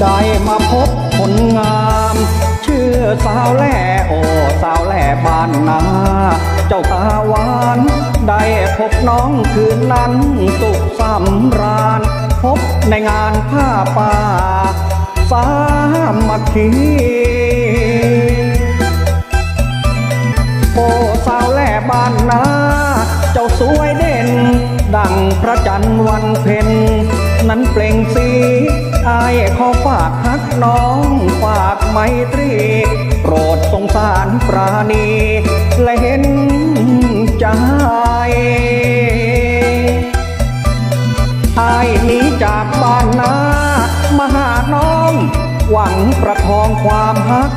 ได้มาพบคนงามชื่อสาวแหล่โอสาวแหล่บ้านนา เจ้าตาหวาน ได้พบน้องคืนนั้นสุขสำราญ พบในงานผ้าป่า สามัคคีโอสาวแหล่บ้านนา เจ้าสวยเด่น ดังพระจันทร์วันเพ็ญนั้นเปล่งสี อายขอฝากฮักน้อง ฝากไมตรี โปรดสงสารปราณีและเห็นใจอายหนีจากบ้านนามาหาน้อง หวังประคองความฮัก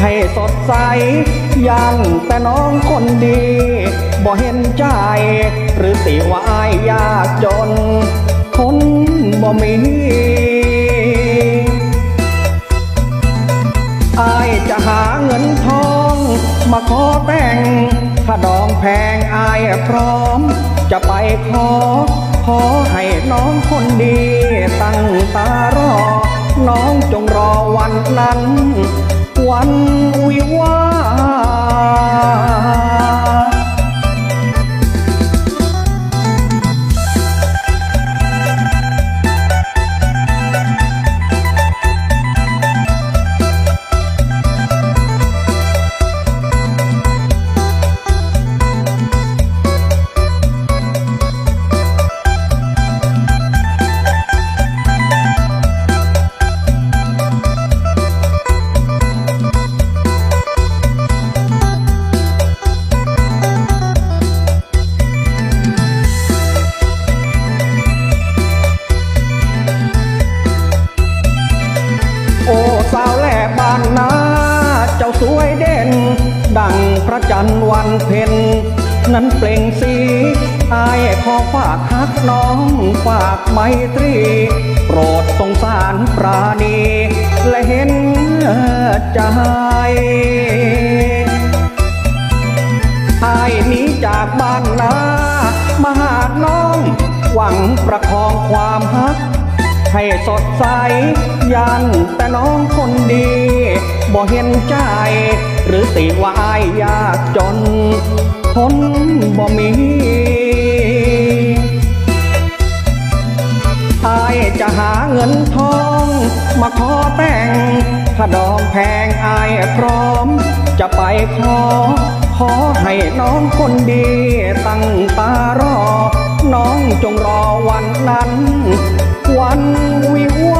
ให้สดใสยังแต่น้องคนดีบ่เห็นใจ หรือสิว่าอายยากจน คนบ่มี หาเงินทอง มาขอแต่ง ถ้าดองแพงอายพร้อม จะไปขอ ขอให้น้องคนดี ตั้งตารอ น้องจงรอวันนั้น วันวิวา ดังพระจันทร์วันเพ็ญนั้นเปล่งสีอายขอฝากฮักน้องฝากไมตรี โปรดสงสารปราณี และเห็นใจอายหนีจากบ้านนามาหาน้อง หวังประคองความฮัก ให้สดใสยันแต่น้องคนดี บ่เห็นใจ หรือสิว่าอายยากจน คนบ่มีอายจะหาเงินทอง มาขอแต่ง ถ้าดองแพงอายพร้อม จะไปขอ ขอให้น้องคนดี ตั้งตารอ น้องจงรอวันนั้น วันวิวา